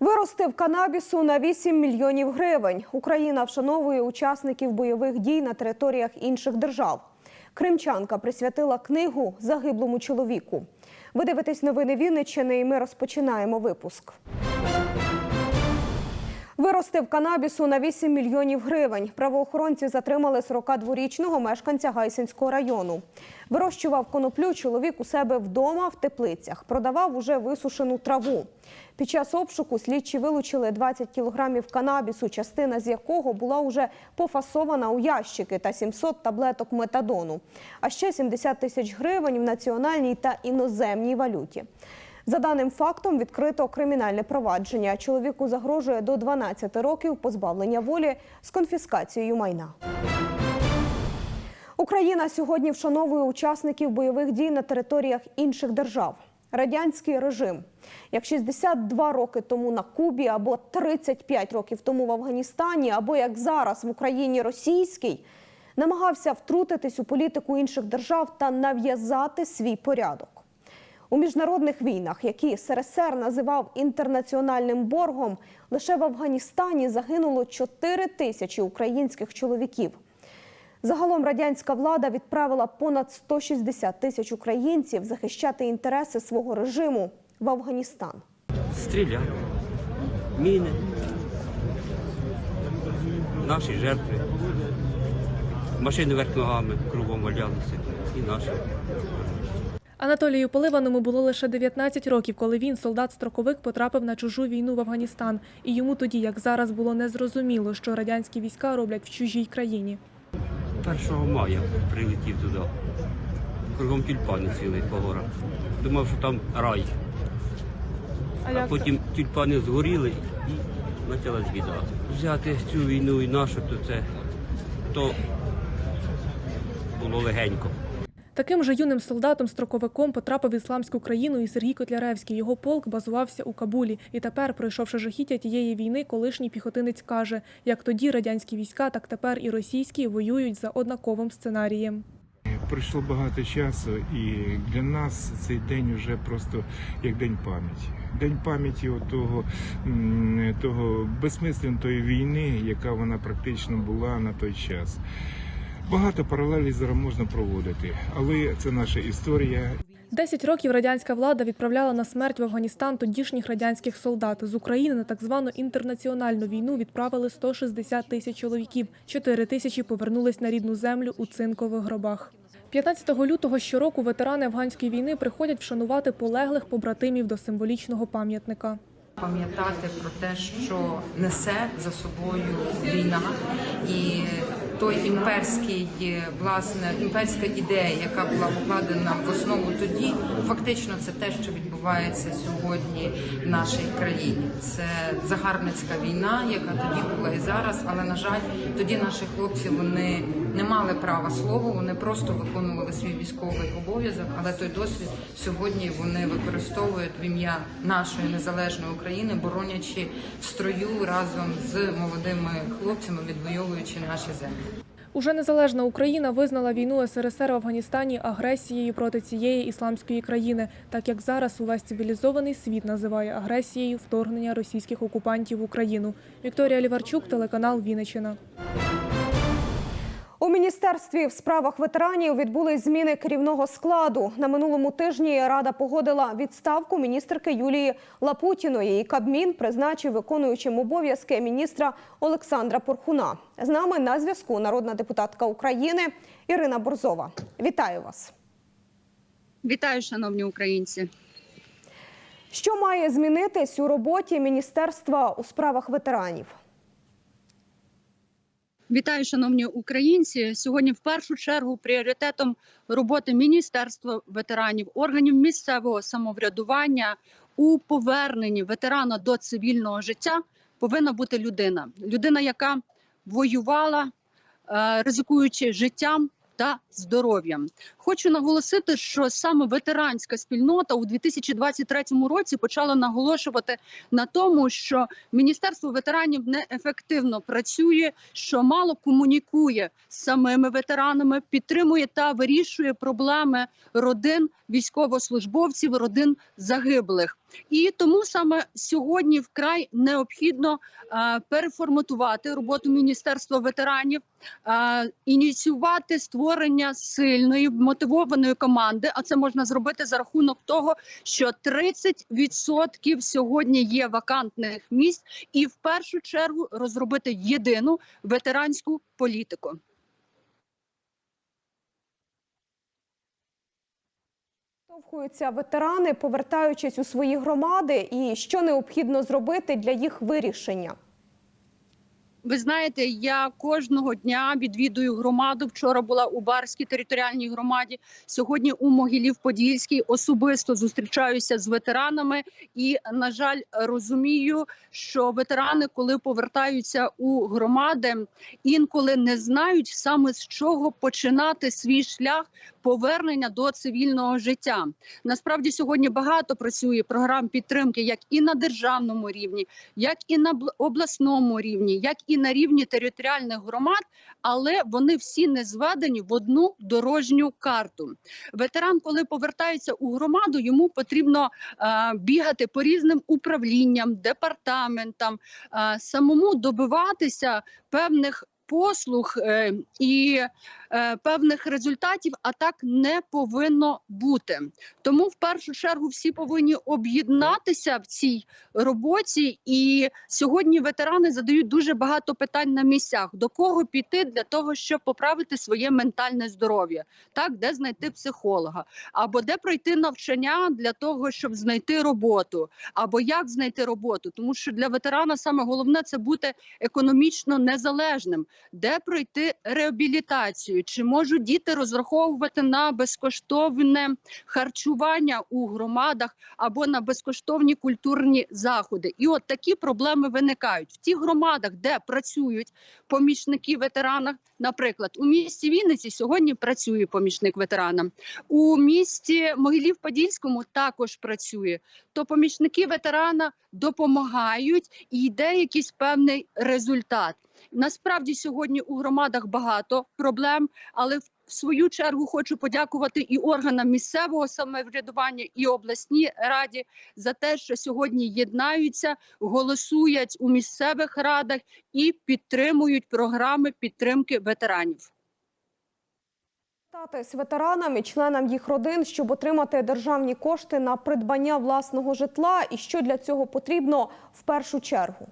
Виростив канабісу на 8 мільйонів гривень. Україна вшановує учасників бойових дій на територіях інших держав. Кримчанка присвятила книгу загиблому чоловіку. Ви дивитесь новини Вінниччини, і ми розпочинаємо випуск. Виростив канабісу на 8 мільйонів гривень. Правоохоронці затримали 42-річного мешканця Гайсинського району. Вирощував коноплю чоловік у себе вдома в теплицях. Продавав уже висушену траву. Під час обшуку слідчі вилучили 20 кілограмів канабісу, частина з якого була уже пофасована у ящики та 700 таблеток метадону. А ще 70 тисяч гривень в національній та іноземній валюті. За даним фактом відкрито кримінальне провадження. Чоловіку загрожує до 12 років позбавлення волі з конфіскацією майна. Україна сьогодні вшановує учасників бойових дій на територіях інших держав. Радянський режим, як 62 роки тому на Кубі, або 35 років тому в Афганістані, або як зараз в Україні російський, намагався втрутитись у політику інших держав та нав'язати свій порядок. У міжнародних війнах, які СРСР називав інтернаціональним боргом, лише в Афганістані загинуло 4 тисячі українських чоловіків. Загалом радянська влада відправила понад 160 тисяч українців захищати інтереси свого режиму в Афганістан. Стріляли, міни, наші жертви. Машини вверх ногами кругом валялися і наші. Анатолію Поливаному було лише 19 років, коли він, солдат-строковик, потрапив на чужу війну в Афганістан. І йому тоді, як зараз, було незрозуміло, що радянські війська роблять в чужій країні. 1 мая прилетів туди. Кругом тюльпани цвіли по горах. Думав, що там рай. А потім тюльпани згоріли і почалась біда. Взяти цю війну і нашу, то це то було легенько. Таким же юним солдатом-строковиком потрапив в ісламську країну і Сергій Котляревський. Його полк базувався у Кабулі. І тепер, пройшовши жахіття тієї війни, колишній піхотинець каже, як тоді радянські війська, так тепер і російські воюють за однаковим сценарієм. Пройшло багато часу, і для нас цей день вже просто як день пам'яті. День пам'яті того, того безсмисленої війни, яка вона практично була на той час. Багато паралелей зараз можна проводити, але це наша історія. Десять років радянська влада відправляла на смерть в Афганістан тодішніх радянських солдат. З України на так звану інтернаціональну війну відправили 160 тисяч чоловіків. 4 тисячі повернулись на рідну землю у цинкових гробах. 15 лютого щороку ветерани афганської війни приходять вшанувати полеглих побратимів до символічного пам'ятника. пам'ятати про те, що несе за собою війна і той імперський власне імперська ідея, яка була покладена в основу тоді, фактично це те, що відбувається сьогодні в нашій країні. Це загарбницька війна, яка тоді була і зараз. Але на жаль, тоді наші хлопці вони не мали права слова, вони просто виконували свій військовий обов'язок. Але той досвід сьогодні вони використовують в ім'я нашої незалежної України, боронячи в строю разом з молодими хлопцями, відвоюючи наші землі. Уже незалежна Україна визнала війну СРСР в Афганістані агресією проти цієї ісламської країни, так як зараз увесь цивілізований світ називає агресією вторгнення російських окупантів в Україну. Вікторія Ліварчук, телеканал Вінниччина. У міністерстві в справах ветеранів відбулись зміни керівного складу. На минулому тижні рада погодила відставку міністерки Юлії Лапутіної. І Кабмін призначив виконуючим обов'язки міністра Олександра Порхуна. З нами на зв'язку народна депутатка України Ірина Борзова. Вітаю вас. Вітаю, шановні українці. Що має змінитись у роботі міністерства у справах ветеранів? Вітаю, шановні українці. Сьогодні, в першу чергу, пріоритетом роботи Міністерства ветеранів, органів місцевого самоврядування у поверненні ветерана до цивільного життя повинна бути людина. Людина, яка воювала, е, ризикуючи життям, та здоров'ям. Хочу наголосити, що саме ветеранська спільнота у 2023 році почала наголошувати на тому, що Міністерство ветеранів неефективно працює, що мало комунікує з самими ветеранами, підтримує та вирішує проблеми родин військовослужбовців, родин загиблих. І тому саме сьогодні вкрай необхідно е, переформатувати роботу Міністерства ветеранів, е, ініціювати створення сильної мотивованої команди. А це можна зробити за рахунок того, що 30% сьогодні є вакантних місць, і в першу чергу розробити єдину ветеранську політику. Штовхуються ветерани, повертаючись у свої громади, і що необхідно зробити для їх вирішення. Ви знаєте, я кожного дня відвідую громаду. Вчора була у Барській територіальній громаді. Сьогодні у Могилів-Подільській особисто зустрічаюся з ветеранами і, на жаль, розумію, що ветерани, коли повертаються у громади, інколи не знають саме з чого починати свій шлях повернення до цивільного життя. Насправді сьогодні багато працює програм підтримки, як і на державному рівні, як і на обласному рівні, як на рівні територіальних громад, але вони всі не зведені в одну дорожню карту. Ветеран, коли повертається у громаду, йому потрібно е, бігати по різним управлінням, департаментам, е, самому добиватися певних. Послуг е, і е, певних результатів, а так не повинно бути. Тому в першу чергу всі повинні об'єднатися в цій роботі. І сьогодні ветерани задають дуже багато питань на місцях: до кого піти для того, щоб поправити своє ментальне здоров'я, так де знайти психолога, або де пройти навчання для того, щоб знайти роботу, або як знайти роботу, тому що для ветерана саме головне це бути економічно незалежним, де пройти реабілітацію, чи можуть діти розраховувати на безкоштовне харчування у громадах або на безкоштовні культурні заходи. І от такі проблеми виникають в тих громадах, де працюють помічники ветерана. Наприклад, у місті Вінниці сьогодні працює помічник ветерана. У місті Могилів-Подільському також працює. То помічники ветерана допомагають і йде якийсь певний результат. Насправді сьогодні у громадах багато проблем, але в в свою чергу хочу подякувати і органам місцевого самоврядування, і обласній раді за те, що сьогодні єднаються, голосують у місцевих радах і підтримують програми підтримки ветеранів. Стати з ветеранам і членам їх родин, щоб отримати державні кошти на придбання власного житла, і що для цього потрібно в першу чергу.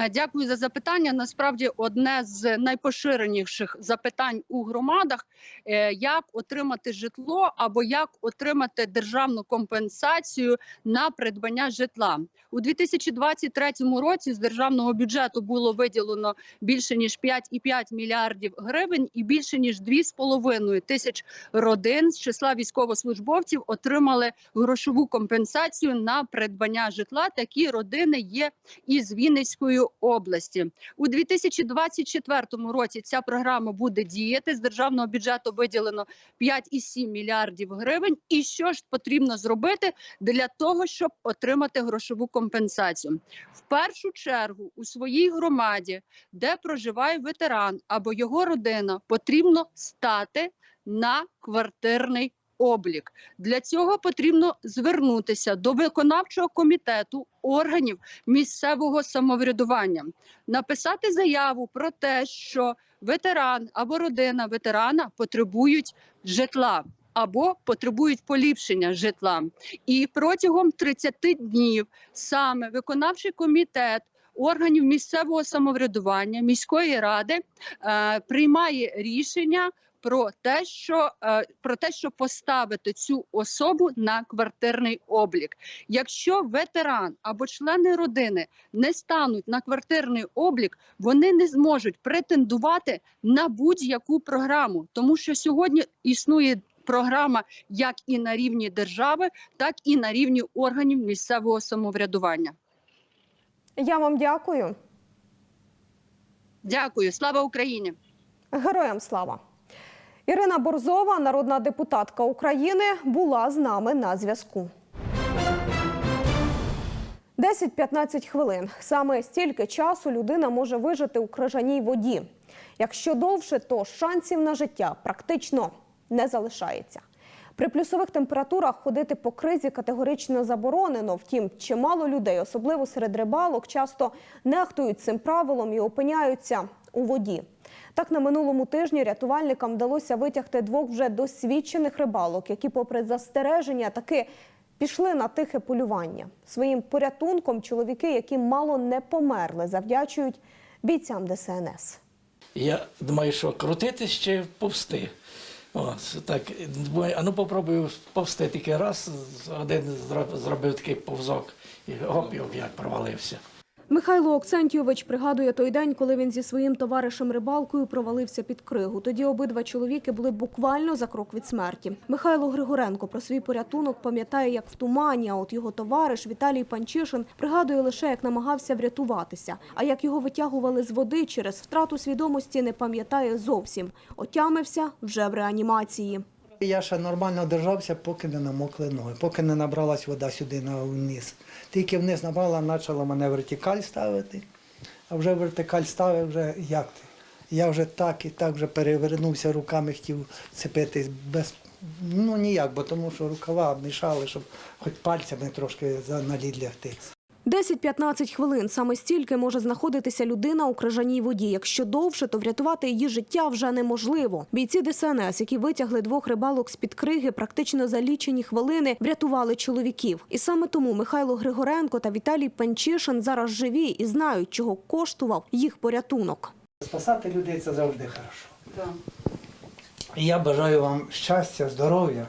Е, Дякую за запитання. Насправді одне з найпоширеніших запитань у громадах: е, як отримати житло або як отримати державну компенсацію на придбання житла у 2023 році. З державного бюджету було виділено більше ніж 5,5 мільярдів гривень, і більше ніж 2,5 тисяч родин з числа військовослужбовців отримали грошову компенсацію на придбання житла. Такі родини є із Вінницької області. У 2024 році ця програма буде діяти. З державного бюджету виділено 5,7 мільярдів гривень. І що ж потрібно зробити для того, щоб отримати грошову компенсацію? В першу чергу у своїй громаді, де проживає ветеран або його родина, потрібно стати на квартирний облік. Для цього потрібно звернутися до виконавчого комітету органів місцевого самоврядування, написати заяву про те, що ветеран або родина ветерана потребують житла. Або потребують поліпшення житла, і протягом 30 днів саме виконавчий комітет органів місцевого самоврядування міської ради е, приймає рішення про те, що е, про те, щоб поставити цю особу на квартирний облік. Якщо ветеран або члени родини не стануть на квартирний облік, вони не зможуть претендувати на будь-яку програму, тому що сьогодні існує. Програма як і на рівні держави, так і на рівні органів місцевого самоврядування. Я вам дякую. Дякую, слава Україні! Героям слава! Ірина Борзова, народна депутатка України, була з нами на зв'язку. 10-15 хвилин. Саме стільки часу людина може вижити у крижаній воді. Якщо довше, то шансів на життя практично не залишається. При плюсових температурах ходити по кризі категорично заборонено. Втім, чимало людей, особливо серед рибалок, часто нехтують цим правилом і опиняються у воді. Так, на минулому тижні рятувальникам вдалося витягти двох вже досвідчених рибалок, які, попри застереження, таки пішли на тихе полювання. Своїм порятунком чоловіки, які мало не померли, завдячують бійцям ДСНС. Я думаю, що крутитись чи повсти. От, так, думаю, а ну попробую повсти тільки раз, один зро- зробив такий повзок і гоп, як провалився. Михайло Оксентійович пригадує той день, коли він зі своїм товаришем рибалкою провалився під кригу. Тоді обидва чоловіки були буквально за крок від смерті. Михайло Григоренко про свій порятунок пам'ятає як в тумані. А от його товариш Віталій Панчишин пригадує лише, як намагався врятуватися. А як його витягували з води через втрату свідомості, не пам'ятає зовсім. Отямився вже в реанімації. Я ще нормально держався, поки не намокли ноги, поки не набралась вода сюди вниз. Тільки вниз набрала, почала мене вертикаль ставити, а вже вертикаль ставив, вже як ти? Я вже так і так вже перевернувся руками, хотів цепитись без. Ну ніяк, бо тому що рукава мішали, щоб хоч пальцями трошки на лід лягти. 10-15 хвилин саме стільки може знаходитися людина у крижаній воді. Якщо довше, то врятувати її життя вже неможливо. Бійці ДСНС, які витягли двох рибалок з під криги, практично за лічені хвилини врятували чоловіків. І саме тому Михайло Григоренко та Віталій Панчишин зараз живі і знають, чого коштував їх порятунок. Спасати людей це завжди хорошо. І я бажаю вам щастя, здоров'я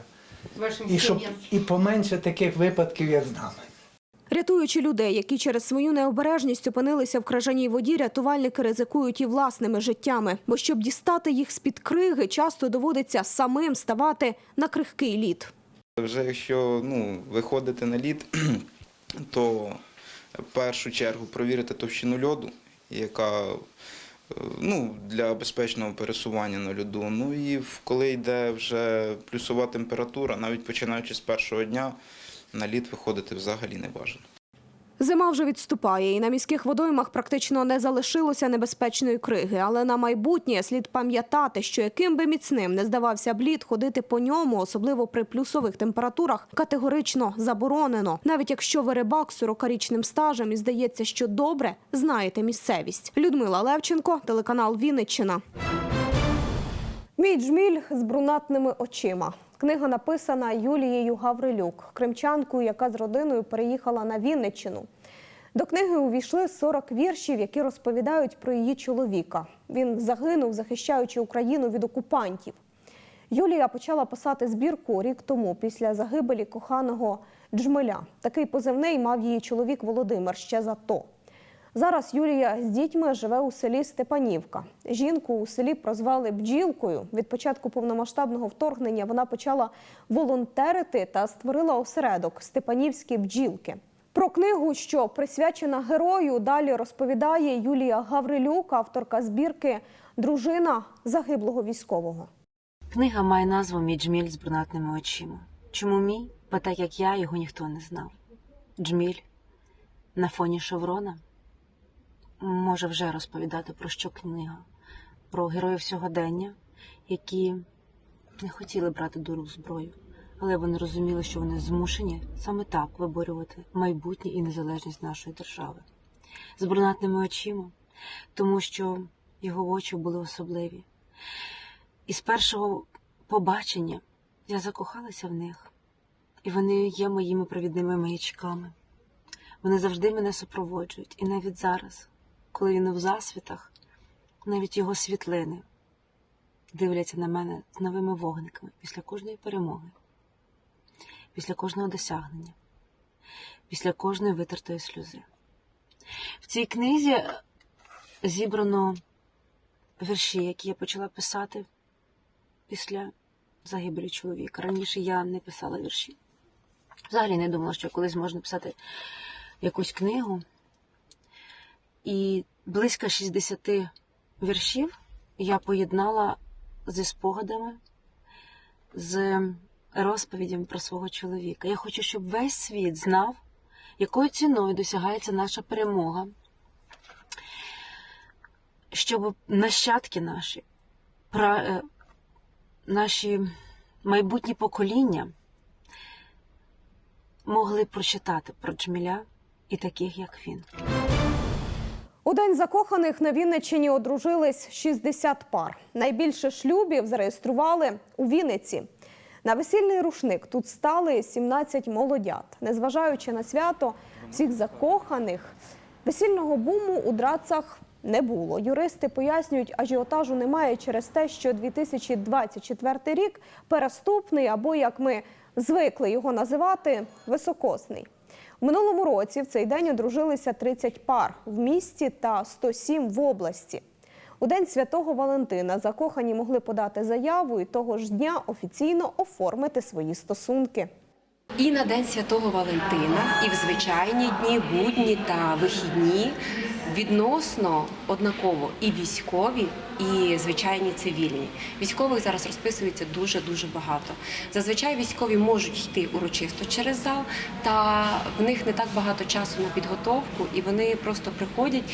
Вашим і щоб і поменше таких випадків, як з нами. Рятуючи людей, які через свою необережність опинилися в крижаній воді, рятувальники ризикують і власними життями. Бо щоб дістати їх з-під криги, часто доводиться самим ставати на крихкий лід. Вже якщо ну, виходити на лід, то в першу чергу провірити товщину льоду, яка е, ну, для безпечного пересування на льоду. Ну і коли йде вже плюсова температура, навіть починаючи з першого дня, на лід виходити взагалі не бажано. Зима вже відступає, і на міських водоймах практично не залишилося небезпечної криги. Але на майбутнє слід пам'ятати, що яким би міцним не здавався б лід, ходити по ньому, особливо при плюсових температурах, категорично заборонено. Навіть якщо ви рибак з 40-річним стажем і здається, що добре знаєте місцевість. Людмила Левченко, телеканал Вінниччина. Мій джміль з брунатними очима. Книга написана Юлією Гаврилюк, кримчанкою, яка з родиною переїхала на Вінниччину. До книги увійшли 40 віршів, які розповідають про її чоловіка. Він загинув, захищаючи Україну від окупантів. Юлія почала писати збірку рік тому після загибелі коханого Джмеля. Такий позивний мав її чоловік Володимир ще за то. Зараз Юлія з дітьми живе у селі Степанівка. Жінку у селі прозвали бджілкою. Від початку повномасштабного вторгнення вона почала волонтерити та створила осередок Степанівські бджілки. Про книгу, що присвячена герою, далі розповідає Юлія Гаврилюк, авторка збірки Дружина загиблого військового. Книга має назву Мій джміль з брунатними очима. Чому мій? Бо так як я, його ніхто не знав. Джміль на фоні шеврона може вже розповідати про що книга, про героїв сьогодення, які не хотіли брати до рук зброю, але вони розуміли, що вони змушені саме так виборювати майбутнє і незалежність нашої держави. З брунатними очима, тому що його очі були особливі. І з першого побачення я закохалася в них, і вони є моїми провідними маячками. Вони завжди мене супроводжують, і навіть зараз, коли він у засвітах, навіть його світлини дивляться на мене з новими вогниками після кожної перемоги, після кожного досягнення, після кожної витертої сльози. В цій книзі зібрано вірші, які я почала писати після загибелі чоловіка. Раніше я не писала вірші. Взагалі не думала, що колись можна писати якусь книгу. І близько 60 віршів я поєднала зі спогадами з розповідями про свого чоловіка. Я хочу, щоб весь світ знав, якою ціною досягається наша перемога, щоб нащадки наші, пра, е, наші майбутні покоління могли прочитати про Джміля і таких, як він. У день закоханих на Вінниччині одружились 60 пар. Найбільше шлюбів зареєстрували у Вінниці. На весільний рушник тут стали 17 молодят. Незважаючи на свято всіх закоханих, весільного буму у драцах не було. Юристи пояснюють, ажіотажу немає через те, що 2024 рік переступний або, як ми звикли його називати, високосний. Минулому році в цей день одружилися 30 пар в місті та 107 в області. У день святого Валентина закохані могли подати заяву і того ж дня офіційно оформити свої стосунки. І на День Святого Валентина, і в звичайні дні, будні та вихідні відносно однаково і військові, і звичайні цивільні. Військових зараз розписується дуже дуже багато. Зазвичай військові можуть йти урочисто через зал, та в них не так багато часу на підготовку, і вони просто приходять,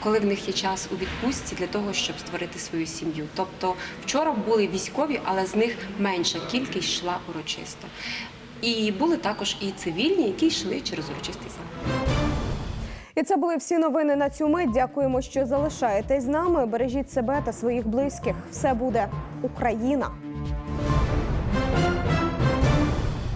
коли в них є час у відпустці для того, щоб створити свою сім'ю. Тобто вчора були військові, але з них менша кількість йшла урочисто. І були також і цивільні, які йшли через урочистий зал. І це були всі новини на цю мить. Дякуємо, що залишаєтесь з нами. Бережіть себе та своїх близьких. Все буде Україна.